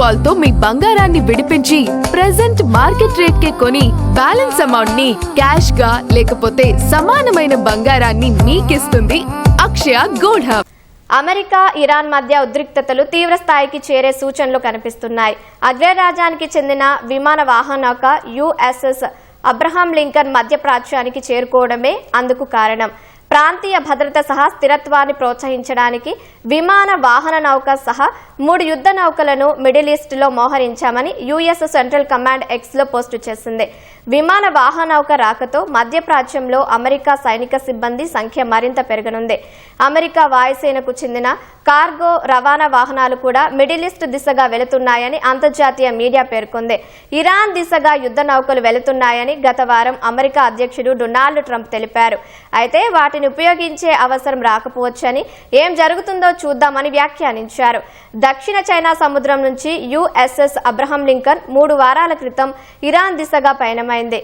కాల్తో మీ బంగారాన్ని విడిపించి present market rate కే కొని బ్యాలెన్స్ అమౌంట్ని క్యాష్గా లేకపోతే సమానమైన బంగారాన్ని మీకిస్తుంది Akshaya gold hub America Iran మధ్య ఉద్రిక్తతలు తీవ్ర స్థాయికి చేరే సూచనలు కనిపిస్తున్నాయి. అగ్రరాజ్యానికి చెందిన విమాన వాహనక యుఎస్ఎస్ అబ్రహాం లింకన్ మధ్య ప్రాచ్యానికి చేరుకోవడమే అందుకు కారణం. ప్రాంతీయ భద్రత సహా స్థిరత్వాన్ని ప్రోత్సహించడానికి విమాన వాహన నౌక సహా మూడు యుద్ధ నౌకలను మిడిల్ ఈస్ట్లో మోహరించామని యుఎస్ సెంట్రల్ కమాండ్ ఎక్స్లో పోస్టు చేసింది. విమాన వాహన నౌక రాకతో మధ్యప్రాచ్యంలో అమెరికా సైనిక సిబ్బంది సంఖ్య మరింత పెరగనుంది. అమెరికా వాయుసేనకు చెందిన కార్గో రవాణా వాహనాలు కూడా మిడిల్ ఈస్ట్ దిశగా వెళుతున్నాయని అంతర్జాతీయ మీడియా పేర్కొంది. ఇరాన్ దిశగా యుద్ధ నౌకలు వెళుతున్నాయని గత వారం అమెరికా అధ్యక్షుడు డొనాల్డ్ ట్రంప్ తెలిపారు. అయితే వాటి వాటిని ఉపయోగించే అవసరం రాకపోవచ్చని ఏం జరుగుతుందో చూద్దామని వ్యాఖ్యానించారు. దక్షిణ చైనా సముద్రం నుంచి యుఎస్ఎస్ అబ్రహం లింకన్ మూడు వారాల క్రితం ఇరాన్ దిశగా పయనమైంది.